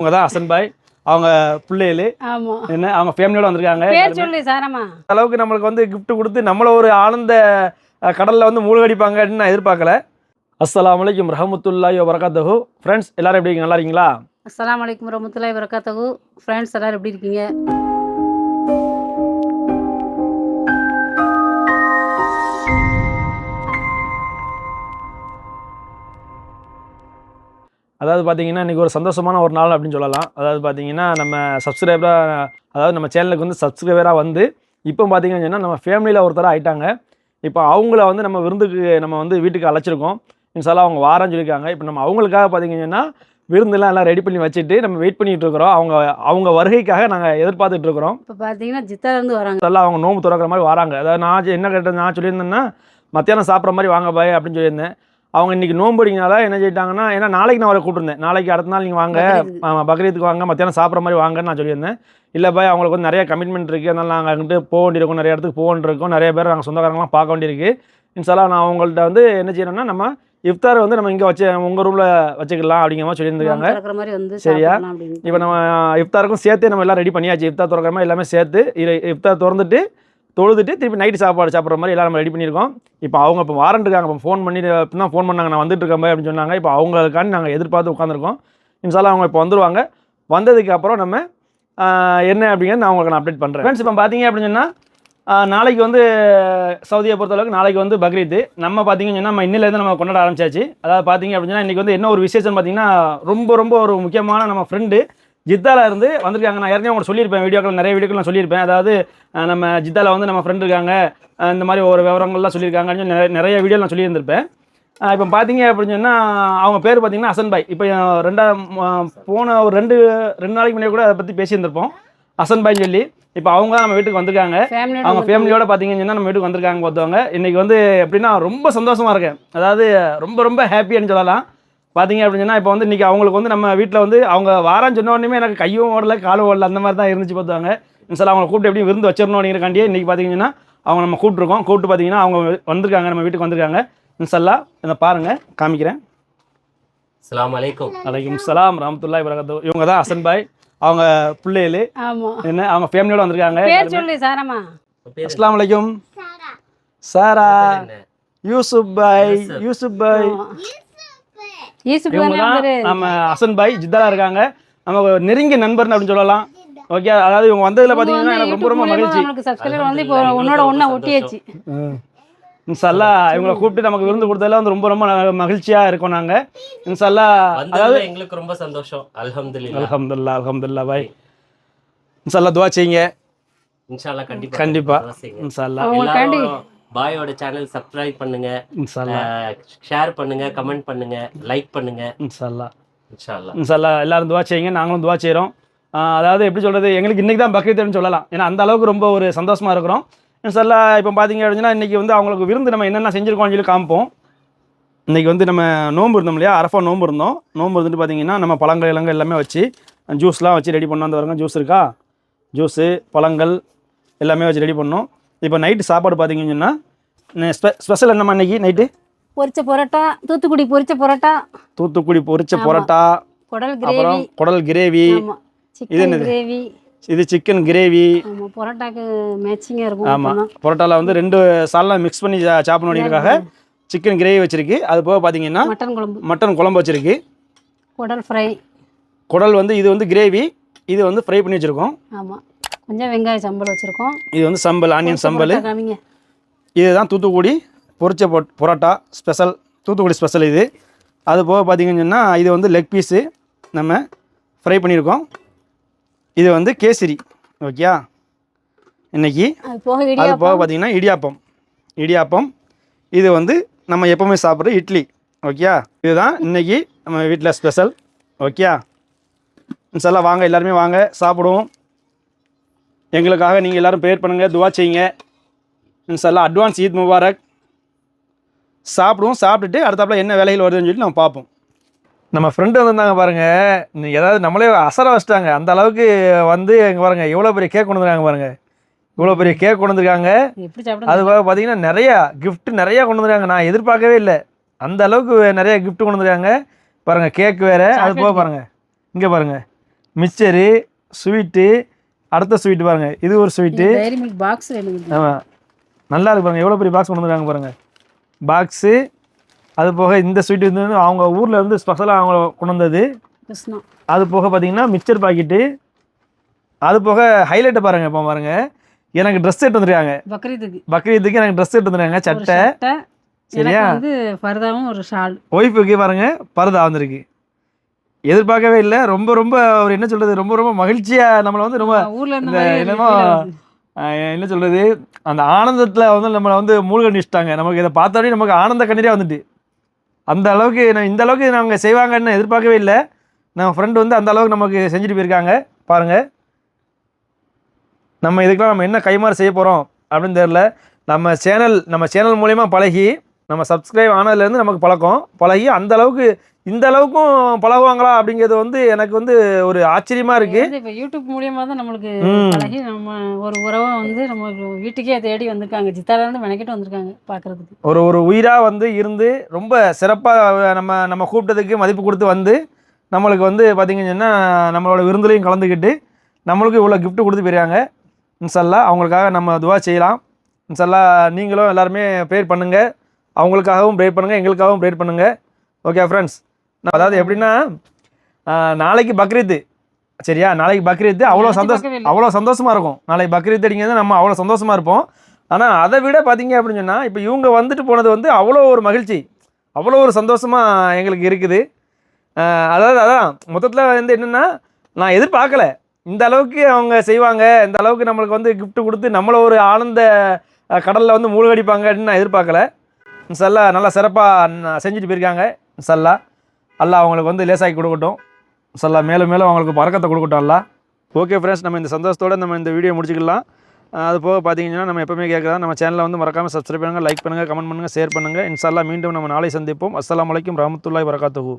அவங்க தான் ஹசன் பாய். அவங்க பிள்ளைகள். என்ன அவங்க ஃபேமிலியோட வந்திருக்காங்க. அளவுக்கு நம்மளுக்கு வந்து gift கொடுத்து நம்மள ஒரு ஆனந்த கடல்ல வந்து மூழ்கடிப்பாங்கன்னு நான் எதிர்பார்க்கல. அஸ்ஸலாமு அலைக்கும் ரஹமத்துல்லாஹி வரகாத்தஹு ஃப்ரெண்ட்ஸ் எல்லாரும் எப்படி நல்லா இருக்கீங்களா? அஸ்ஸலாமு அலைக்கும் வரமத்துல்லாஹி வரகாத்தகு ஃப்ரெண்ட்ஸ் எல்லாரும் எப்படி இருக்கீங்க? அதாவது பார்த்தீங்கன்னா இன்றைக்கி ஒரு சந்தோஷமான ஒரு நாள் அப்படின்னு சொல்லலாம். அதாவது பார்த்தீங்கன்னா நம்ம சப்ஸ்கிரைபராக அதாவது நம்ம சேனலுக்கு வந்து சப்ஸ்கிரைபராக வந்து இப்போ பார்த்தீங்கன்னு சொன்னா நம்ம ஃபேமிலியில் ஒருத்தராக ஆயிட்டாங்க. இப்போ அவங்கள வந்து நம்ம விருந்துக்கு நம்ம வந்து வீட்டுக்கு அழைச்சிருக்கோம். இன்ஷால்லா அவங்க வாரன்னு சொல்லியிருக்காங்க. இப்போ நம்ம அவங்களுக்காக பார்த்தீங்கன்னா விருந்தெல்லாம் எல்லாம் ரெடி பண்ணி வச்சுட்டு நம்ம வெயிட் பண்ணிட்டு இருக்கிறோம். அவங்க அவங்க வருகைக்காக நாங்கள் எதிர்பார்த்துட்டு இருக்கிறோம். இப்போ பார்த்தீங்கன்னா ஜித்தாலேருந்து வராங்க. இதெல்லாம் அவங்க நோம்பு திறக்கிற மாதிரி வராங்க. அதாவது நான் என்ன கேட்டது நான் சொல்லியிருந்தேன்னா மத்தியானம் சாப்பிட்ற மாதிரி வாங்க பாய் அப்படின்னு சொல்லியிருந்தேன். அவங்க இன்னைக்கு நோம்பு அடிங்கனால என்ன சொல்லிட்டாங்கன்னா ஏன்னா நாளைக்கு நான் அவரை கூப்பிட்டுருந்தேன். நாளைக்கு அடுத்த நாள் நீங்கள் வாங்க பக்ரீத்துக்கு வாங்க மத்தியானம் சாப்பிட்ற மாதிரி வாங்கன்னு நான் சொல்லியிருந்தேன். இல்லை பாய் அவங்களுக்கு வந்து நிறைய கமிட்மெண்ட் இருக்குது அதனால நாங்கள் அங்கிட்டு போக வேண்டியிருக்கோம் நிறைய இடத்துக்கு போக வேண்டியிருக்கோம். நிறைய பேர் நாங்கள் சொந்தக்காரங்களாம் பார்க்க வேண்டியிருக்கு. இன்ஷால்லா நான் அவங்கள்ட்ட வந்து என்ன செய்யணும்னா நம்ம இஃப்தார் வந்து நம்ம இங்கே வச்சு உங்கள் ரூமில் வச்சுக்கலாம் அப்படிங்கிற மாதிரி சொல்லியிருந்துருக்காங்க. சரியா? இப்போ நம்ம இஃப்தாருக்கும் சேர்த்து நம்ம எல்லாம் ரெடி பண்ணியாச்சு. இஃப்தார் திறக்கிற மாதிரி எல்லாமே சேர்த்து இஃப்தார் திறந்துட்டு தொழுதுட்டு திருப்பி நைட்டு சாப்பாடு சாப்பிட்ற மாதிரி எல்லாம் நம்ம ரெடி பண்ணியிருக்கோம். இப்போ அவங்க இப்போ வாரண்ட் இருக்காங்க இப்போ ஃபோன் பண்ணி இப்போ தான் ஃபோன் பண்ணாங்க நான் வந்துட்டு இருக்கேன் மாதிரி அப்படின்னு சொன்னாங்க. இப்போ அவங்களுக்காண்டி நாங்கள் எதிர்பார்த்து உட்காந்துருக்கோம் இன்ஷால்லா அவங்க இப்போ வந்துருவாங்க. வந்ததுக்கு அப்புறம் நம்ம என்ன அப்படிங்கிறது நான் உங்களுக்கு நான் அப்டேட் பண்ணுறேன் ஃப்ரெண்ட்ஸ் இப்போ பார்த்தீங்க அப்படின்னு சொன்னால் நாளைக்கு வந்து சவுதியை பொறுத்தளவுக்கு நாளைக்கு வந்து பக்ரீத். நம்ம பார்த்தீங்கன்னு சொன்னால் நம்ம இன்னிலேருந்து நம்ம கொண்டாட ஆரம்பிச்சாச்சு. அதாவது பார்த்தீங்க அப்படின்னா இன்றைக்கி வந்து என்ன ஒரு விசேஷம் பார்த்தீங்கன்னா ரொம்ப ரொம்ப ஒரு முக்கியமான நம்ம ஃப்ரெண்டு ஜித்தால இருந்து வந்திருக்காங்க. நான் ஏற்கனவே உங்களுக்கு சொல்லியிருப்பேன் வீடியோக்கள் நிறைய வீடியோக்கள் நான் சொல்லியிருப்பேன். அதாவது நம்ம ஜித்தால வந்து நம்ம ஃப்ரெண்ட் இருக்காங்க. இந்த மாதிரி ஒரு விவரங்கள்லாம் சொல்லியிருக்காங்கன்னு சொல்லி நிறைய நிறைய வீடியோ நான் சொல்லியிருந்திருப்பேன். இப்போ பார்த்தீங்க அப்படின்னு சொன்னால் அவங்க பேர் பார்த்தீங்கன்னா ஹசன் பாய். இப்போ ரெண்டா ம- போன ஒரு ரெண்டு ரெண்டு நாளைக்கு முன்னாடி கூட அதை பற்றி பேசியிருந்திருப்போம். ஹசன் பாய்னு சொல்லி. இப்போ அவங்க நம்ம வீட்டுக்கு வந்திருக்காங்க. அவங்க ஃபேமிலியோட பார்த்தீங்கன்னு சொன்னா நம்ம வீட்டுக்கு வந்திருக்காங்க பார்த்தவங்க இன்னைக்கு வந்து எப்படின்னா ரொம்ப சந்தோஷமா இருக்கேன். அதாவது ரொம்ப ரொம்ப ஹாப்பின்னு சொல்லலாம். பார்த்தீங்க அப்படின்னு இப்போ வந்து இன்னைக்கு அவங்களுக்கு வந்து நம்ம வீட்டில் வந்து அவங்க வாரான்னு சொன்ன உடனே எனக்கு கையும் ஓடல காலும் ஓடல அந்த மாதிரி தான் இருந்துச்சு பார்த்தாங்க இன்சால அவங்களை கூப்பிட்டு எப்படி விருந்து வச்சிடணும் அப்படிங்கிறக்காண்டியே இன்னைக்கு பார்த்தீங்கன்னா அவங்க நம்ம கூப்பிட்டுருக்கோம். கூப்பிட்டு பார்த்தீங்கன்னா அவங்க வந்திருக்காங்க நம்ம வீட்டுக்கு வந்திருக்காங்க. இன்சல்லா இதை பாருங்க காமிக்கிறேன். அஸ்ஸலாமு அலைக்கும் அலைக்கும் சலாம் ரஹமத்துல்லாஹி வரகாத்து இவங்க தான் ஹசன் பாய் அவங்க பிள்ளைகள். ஆமா. என்ன அவங்க ஃபேமிலியோட வந்திருக்காங்க. பேர் சொல்லு சாரம்மா. அஸ்லாம் வலைக்கும் சாரா? யூசுப் பாய் யூசுப். பாய் ஆமா. யூசுப் இவங்க தானே தான் அவரு? நம்ம ஹசன் பாய் ஜித்தாலா இருக்காங்க. ஒரு நெருங்கிய நண்பர்னு அப்படின்னு சொல்லலாம். ஓகே அதாவது இவங்க வந்ததுல பாத்தீங்கன்னா எனக்கு ரொம்ப ரொம்ப மகிழ்ச்சி. சப்ஸ்கிரைபர் வந்து இப்போ உன்னோட ஒண்ணா ஒட்டியாச்சு. இன்சல்லா இவங்களை கூப்பிட்டு நமக்கு விருந்து கொடுத்ததுல வந்து ரொம்ப ரொம்ப மகிழ்ச்சியா இருக்கோம் நாங்க. இன்சல்லா அதாவது எங்களுக்கு ரொம்ப சந்தோஷம். அல்ஹம்துலில்லாஹ். அல்ஹம்துல்லா அல்ஹம்துல்லா பாய். இன்சல்லா துவா செய்யுங்க. இன்ஷால்லா கண்டிப்பா கண்டிப்பா. துவா பாயோட சேனல் சப்ஸ்கிரைப் பண்ணுங்க. ஷேர் பண்ணுங்க கமெண்ட் பண்ணுங்க லைக் பண்ணுங்க. இன்சல்லா இன்ஷால்லா இன்ஷால்லா எல்லாரும் துவா செய்யுங்க நாங்களும் துவா செய்கிறோம் அதாவது எப்படி சொல்கிறது எங்களுக்கு இன்றைக்கி தான் பக்ரீத்னு சொல்லலாம். ஏன்னா அந்த அளவுக்கு ரொம்ப ஒரு சந்தோஷமாக இருக்கிறோம். இன்ஷால்லா இப்போ பார்த்தீங்க அப்படின்னா இன்றைக்கி வந்து அவங்களுக்கு விருந்து நம்ம என்னென்ன செஞ்சுருக்கோம்னு சொல்லி காமிப்போம். இன்றைக்கி வந்து நம்ம நோம்பு இருந்தோம் இல்லையா? அரஃபா நோம்பு இருந்தோம். நோம்பு இருந்துட்டு பார்த்தீங்கன்னா நம்ம பழங்கள் இலங்கள் எல்லாமே வச்சு ஜூஸ்லாம் வச்சு ரெடி பண்ணோம். அந்த வரங்க ஜூஸ் இருக்கா? ஜூஸு பழங்கள் எல்லாமே வச்சு ரெடி பண்ணோம். இப்போ நைட்டு சாப்பாடு பார்த்தீங்கன்னு சொன்னால் ஸ்பெ ஸ்பெஷல் என்னம்மா இன்னைக்கு நைட்டு பொரிச்ச பரோட்டா தூத்துக்குடி பொரிச்ச பரோட்டா. தூத்துக்குடி பொரிச்ச. பரோட்டா குடல் கிரேவி. குடல் கிரேவி. இது? கிரேவி. இது சிக்கன் கிரேவி. பரோட்டாக்கு மேட்சிங்கா இருக்கும் ஆமாம். பரோட்டாவில் வந்து ரெண்டு சால்லாம் மிக்ஸ் பண்ணி சா- சாப்பிடணுங்கிறதுக்காக சிக்கன் கிரேவி வச்சிருக்கு. அது போக பார்த்தீங்கன்னா மட்டன் குழம்பு. மட்டன் குழம்பு வச்சிருக்கு. குடல் ஃப்ரை குடல் வந்து இது வந்து கிரேவி. இது வந்து ஃப்ரை பண்ணி வச்சிருக்கோம். ஆமா. கொஞ்சம் வெங்காய சம்பல் வச்சிருக்கோம். இது வந்து சம்பல் ஆனியன் சம்பல். காமிங்க. இதுதான் தூத்துக்குடி பொரிச்ச பொ- பரோட்டா ஸ்பெஷல் தூத்துக்குடி ஸ்பெஷல் இது. அது போக பார்த்தீங்கன்னு சொன்னால் இது வந்து லெக் பீஸு நம்ம ஃப்ரை பண்ணியிருக்கோம். இது வந்து கேசரி ஓகேயா? இன்னைக்கு அது போக பார்த்தீங்கன்னா இடியாப்பம். இடியாப்பம். இது வந்து நம்ம எப்பவுமே சாப்பிட்ற இட்லி ஓகேயா? இதுதான் இன்னைக்கு நம்ம வீட்டில் ஸ்பெஷல் ஓகேயா? இன்ஷால்லா வாங்க எல்லாருமே வாங்க சாப்பிடுவோம். எங்களுக்காக நீங்கள் எல்லாரும் ப்ரேயர் பண்ணுங்கள் துவா செய்யுங்க. இன்ஷால்லா அட்வான்ஸ் ஈத் முபாரக். சாப்பிடுவோம் சாப்பிட்டுட்டு அடுத்தாப்புல என்ன வேலைகள் வருதுன்னு சொல்லி நம்ம பார்ப்போம். நம்ம ஃப்ரெண்டு வந்திருந்தாங்க பாருங்க. இன்னைக்கு ஏதாவது நம்மளே அசர வச்சிட்டாங்க. அந்த அளவுக்கு வந்து எங்க பாருங்க எவ்வளோ பெரிய கேக் கொண்டு வந்திருக்காங்க பாருங்க. இவ்வளோ பெரிய கேக் கொண்டு வந்திருக்காங்க. அது போக பார்த்தீங்கன்னா நிறைய gift நிறைய கொண்டு வந்திருக்காங்க. நான் எதிர்பார்க்கவே இல்லை. அந்த அளவுக்கு நிறைய gift கொண்டு வந்திருக்காங்க. பாருங்க கேக் வேற. அது போக பாருங்க. இங்கே பாருங்க. மிக்சரு ஸ்வீட்டு அடுத்த ஸ்வீட் பாருங்கள் இது ஒரு ஸ்வீட்டு பாக்ஸ் ஆமாம் நல்லா இருக்கு பாருங்க. எவ்வளோ பெரிய பாக்ஸ் கொண்டு வந்துருக்காங்க பாருங்க. பாக்ஸு அது போக இந்த ஸ்வீட் வந்து அவங்க ஊரில் இருந்து ஸ்பெஷலாக அவங்க கொண்டு வந்தது. அது போக பார்த்தீங்கன்னா மிக்சர் பாக்கெட்டு அது போக ஹைலைட்டை பாருங்க இப்போ பாருங்க. எனக்கு ட்ரெஸ் எடுத்து வந்துருக்காங்க. பக்ரீத்துக்கு பக்ரீத்துக்கு எனக்கு ட்ரெஸ் எடுத்து வந்துருக்காங்க. சட்டை. சரியா? வந்து ஃபர்தாவும் ஒரு ஷால் ஒய்ஃபுக்கு பாருங்க. பரதா வந்திருக்கு. எதிர்பார்க்கவே இல்லை. ரொம்ப ரொம்ப ஒரு என்ன சொல்றது ரொம்ப ரொம்ப மகிழ்ச்சியாக நம்மளை வந்து ரொம்ப என்னமோ, என்ன சொல்றது அந்த ஆனந்தத்தில் வந்து நம்மளை வந்து மூழ்கடிச்சிட்டாங்க நமக்கு இதை பார்த்தோடனே நமக்கு ஆனந்த கண்ணீரே வந்துட்டு. அந்த அளவுக்கு நான் இந்த அளவுக்கு நாங்கள் செய்வாங்கன்னு எதிர்பார்க்கவே இல்லை. நம்ம ஃப்ரெண்டு வந்து அந்த அளவுக்கு நமக்கு செஞ்சுட்டு போயிருக்காங்க. பாருங்கள் நம்ம இதுக்கெல்லாம் நம்ம என்ன கைமாறு செய்ய போகிறோம் அப்படின்னு தெரில நம்ம சேனல் நம்ம சேனல் மூலயமா பழகி நம்ம சப்ஸ்கிரைப் ஆனதுலேருந்து நமக்கு பழக்கம். பழகி அந்த அளவுக்கு இந்த அளவுக்கும் பழகுவாங்களா அப்படிங்கிறது வந்து எனக்கு வந்து ஒரு ஆச்சரியமாக இருக்குது வந்து இப்ப யூடியூப் மூலியமா தான் நம்மளுக்கு. பழகி நம்ம ஒரு உறவை வந்து நம்ம வீட்டுக்கே தேடி வந்திருக்காங்க. ஜித்தால இருந்து மெனக்கிட்டு வந்திருக்காங்க பாக்குறதுக்கு. ஒரு ஒரு உயிராக வந்து இருந்து ரொம்ப சிறப்பாக நம்ம நம்ம கூப்பிட்டதுக்கு மதிப்பு கொடுத்து வந்து நம்மளுக்கு வந்து பார்த்திங்கன்னு நம்மளோட விருந்துலையும் கலந்துக்கிட்டு நம்மளுக்கு இவ்வளோ gift கொடுத்து போயிருக்காங்க. இன்சல்லா அவங்களுக்காக நம்ம துவா செய்யலாம். இன்சல்லா நீங்களும் எல்லாருமே ப்ரேயர் பண்ணுங்கள் அவங்களுக்காகவும் ப்ரேயர் பண்ணுங்கள் எங்களுக்காகவும் ப்ரேயர் பண்ணுங்கள் ஓகே ஃப்ரெண்ட்ஸ் அதாவது எப்படின்னா நாளைக்கு பக்ரீத்து சரியா? நாளைக்கு பக்ரீத்து அவ்வளோ சந்தோஷம். அவ்வளோ சந்தோஷமாக இருக்கும். நாளைக்கு பக்ரீத் அடிங்கிறது நம்ம அவ்வளோ சந்தோஷமாக இருப்போம். ஆனால் அதை விட பார்த்தீங்க அப்படின்னு சொன்னால் இப்போ இவங்க வந்துட்டு போனது வந்து அவ்வளோ ஒரு மகிழ்ச்சி. அவ்வளோ ஒரு சந்தோஷமாக எங்களுக்கு இருக்குது. அதாவது அதான் மொத்தத்தில் வந்து என்னென்னா நான் எதிர்பார்க்கல. இந்த அளவுக்கு அவங்க செய்வாங்க. இந்த அளவுக்கு நம்மளுக்கு வந்து gift கொடுத்து நம்மளை ஒரு ஆனந்த கடலில் வந்து மூழ்கடிப்பாங்க அப்படின்னு நான் எதிர்பார்க்கல. இன்சல்லா நல்லா சிறப்பாக செஞ்சுட்டு போயிருக்காங்க. இன்சல்லா அல்லா அவங்களுக்கு வந்து லேசாக்கி கொடுக்கட்டும். இன்சல்லா மேலும் மேலும் அவங்களுக்கு பறக்கத்தை கொடுக்கட்டும் அல்லா ஓகே ஃப்ரெண்ட்ஸ் நம்ம இந்த சந்தோஷத்தோடு நம்ம இந்த வீடியோ முடிச்சுக்கலாம். அது போக பார்த்தீங்கன்னா நம்ம எப்பவுமே கேட்குறதா நம்ம சேனலை வந்து மறக்காமல் சப்ஸ்கிரைப் பண்ணுங்கள் லைக் பண்ணுங்கள் கமெண்ட் பண்ணுங்கள் ஷேர் பண்ணுங்கள் இன்ஷால்லா மீண்டும் நம்ம நாளை சந்திப்போம். அஸ்லாம் அலைக்கும் ரஹமத்துல்லாஹி வரகாத்துகு